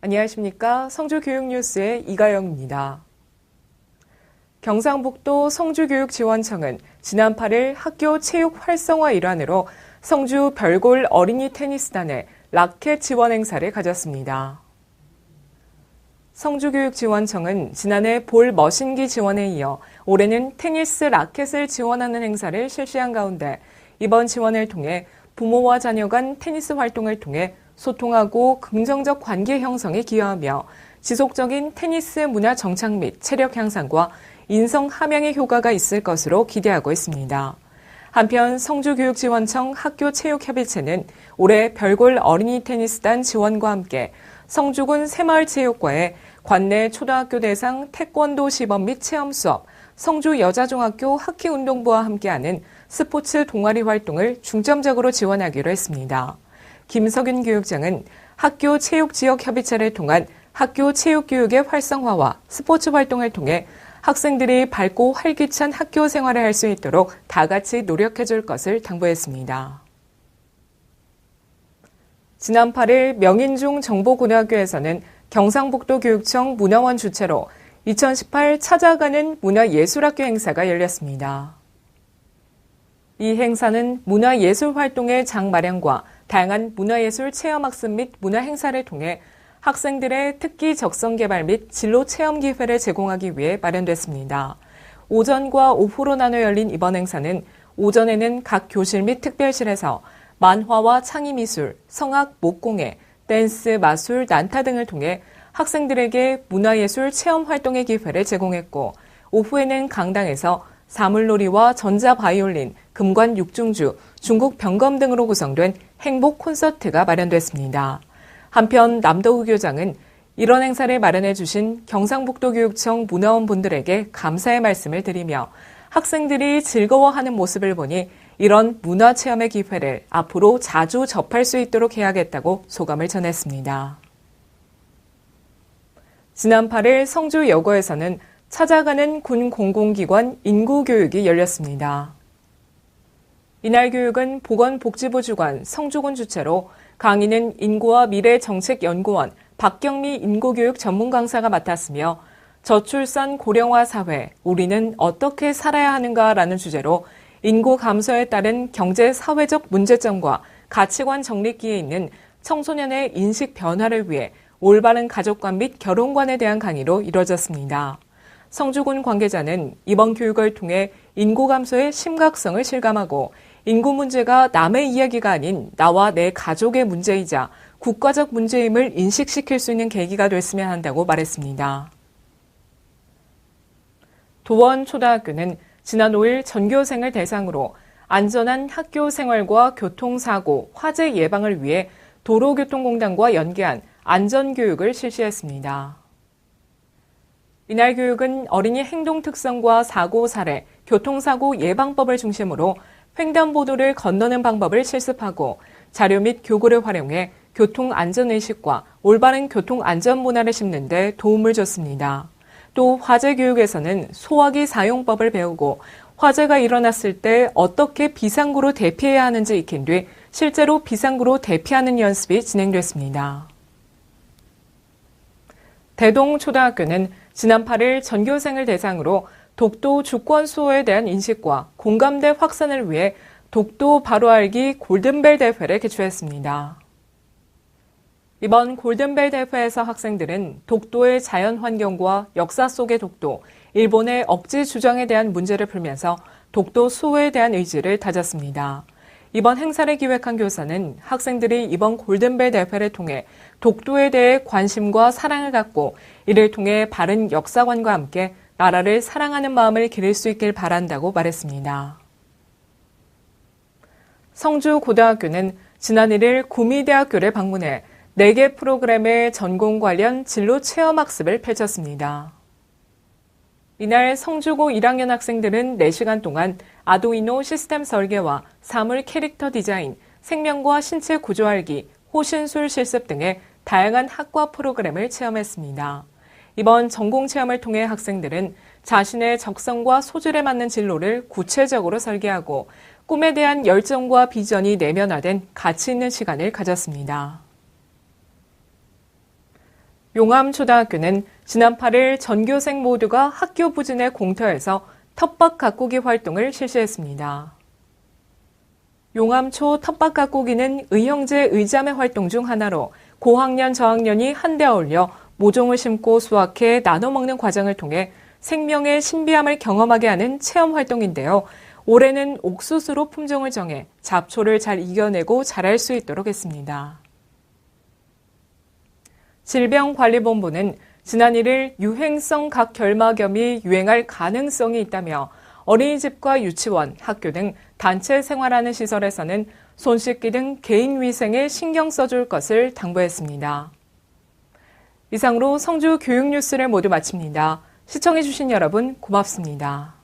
안녕하십니까. 성주교육뉴스의 이가영입니다. 경상북도 성주교육지원청은 지난 8일 학교 체육 활성화 일환으로 성주 별골 어린이 테니스단의 라켓 지원 행사를 가졌습니다. 성주교육지원청은 지난해 볼 머신기 지원에 이어 올해는 테니스 라켓을 지원하는 행사를 실시한 가운데 이번 지원을 통해 부모와 자녀 간 테니스 활동을 통해 소통하고 긍정적 관계 형성에 기여하며 지속적인 테니스 문화 정착 및 체력 향상과 인성 함양의 효과가 있을 것으로 기대하고 있습니다. 한편 성주교육지원청 학교체육협의체는 올해 별골 어린이 테니스단 지원과 함께 성주군 새마을체육과에 관내 초등학교 대상 태권도 시범 및 체험 수업, 성주 여자중학교 학기운동부와 함께하는 스포츠 동아리 활동을 중점적으로 지원하기로 했습니다. 김석윤 교육장은 학교 체육 지역 협의체를 통한 학교 체육 교육의 활성화와 스포츠 활동을 통해 학생들이 밝고 활기찬 학교 생활을 할 수 있도록 다 같이 노력해 줄 것을 당부했습니다. 지난 8일 명인중 정보고등학교에서는 경상북도 교육청 문화원 주최로 2018 찾아가는 문화예술학교 행사가 열렸습니다. 이 행사는 문화예술 활동의 장 마련과 다양한 문화예술 체험학습 및 문화행사를 통해 학생들의 특기 적성 개발 및 진로 체험 기회를 제공하기 위해 마련됐습니다. 오전과 오후로 나눠 열린 이번 행사는 오전에는 각 교실 및 특별실에서 만화와 창의미술, 성악, 목공예, 댄스, 마술, 난타 등을 통해 학생들에게 문화예술 체험 활동의 기회를 제공했고 오후에는 강당에서 사물놀이와 전자바이올린, 금관 육중주, 중국 병검 등으로 구성된 행복 콘서트가 마련됐습니다. 한편 남도우 교장은 이런 행사를 마련해 주신 경상북도 교육청 문화원 분들에게 감사의 말씀을 드리며 학생들이 즐거워하는 모습을 보니 이런 문화 체험의 기회를 앞으로 자주 접할 수 있도록 해야겠다고 소감을 전했습니다. 지난 8일 성주 여고에서는 찾아가는 군 공공기관 인구 교육이 열렸습니다. 이날 교육은 보건복지부 주관 성주군 주최로 강의는 인구와 미래정책연구원 박경미 인구교육 전문 강사가 맡았으며 저출산 고령화 사회, 우리는 어떻게 살아야 하는가라는 주제로 인구 감소에 따른 경제 사회적 문제점과 가치관 정립기에 있는 청소년의 인식 변화를 위해 올바른 가족관 및 결혼관에 대한 강의로 이뤄졌습니다. 성주군 관계자는 이번 교육을 통해 인구 감소의 심각성을 실감하고 인구 문제가 남의 이야기가 아닌 나와 내 가족의 문제이자 국가적 문제임을 인식시킬 수 있는 계기가 됐으면 한다고 말했습니다. 도원 초등학교는 지난 5일 전교생을 대상으로 안전한 학교 생활과 교통사고, 화재 예방을 위해 도로교통공단과 연계한 안전교육을 실시했습니다. 이날 교육은 어린이 행동 특성과 사고 사례, 교통사고 예방법을 중심으로 횡단보도를 건너는 방법을 실습하고 자료 및 교구를 활용해 교통 안전 의식과 올바른 교통 안전 문화를 심는 데 도움을 줬습니다. 또 화재 교육에서는 소화기 사용법을 배우고 화재가 일어났을 때 어떻게 비상구로 대피해야 하는지 익힌 뒤 실제로 비상구로 대피하는 연습이 진행됐습니다. 대동 초등학교는 지난 8일 전교생을 대상으로 독도 주권 수호에 대한 인식과 공감대 확산을 위해 독도 바로 알기 골든벨 대회를 개최했습니다. 이번 골든벨 대회에서 학생들은 독도의 자연 환경과 역사 속의 독도, 일본의 억지 주장에 대한 문제를 풀면서 독도 수호에 대한 의지를 다졌습니다. 이번 행사를 기획한 교사는 학생들이 이번 골든벨 대회를 통해 독도에 대해 관심과 사랑을 갖고 이를 통해 바른 역사관과 함께 나라를 사랑하는 마음을 기를 수 있길 바란다고 말했습니다. 성주 고등학교는 지난 1일 구미대학교를 방문해 4개 프로그램의 전공 관련 진로 체험 학습을 펼쳤습니다. 이날 성주고 1학년 학생들은 4시간 동안 아두이노 시스템 설계와 사물 캐릭터 디자인, 생명과 신체 구조 알기, 호신술 실습 등의 다양한 학과 프로그램을 체험했습니다. 이번 전공 체험을 통해 학생들은 자신의 적성과 소질에 맞는 진로를 구체적으로 설계하고 꿈에 대한 열정과 비전이 내면화된 가치 있는 시간을 가졌습니다. 용암초등학교는 지난 8일 전교생 모두가 학교 부진의 공터에서 텃밭 가꾸기 활동을 실시했습니다. 용암초 텃밭 가꾸기는 의형제 의자매 활동 중 하나로 고학년 저학년이 한데 어울려 모종을 심고 수확해 나눠 먹는 과정을 통해 생명의 신비함을 경험하게 하는 체험 활동인데요. 올해는 옥수수로 품종을 정해 잡초를 잘 이겨내고 자랄 수 있도록 했습니다. 질병관리본부는 지난 1일 유행성 각 결막염이 유행할 가능성이 있다며 어린이집과 유치원, 학교 등 단체 생활하는 시설에서는 손 씻기 등 개인 위생에 신경 써줄 것을 당부했습니다. 이상으로 성주 교육 뉴스를 모두 마칩니다. 시청해주신 여러분 고맙습니다.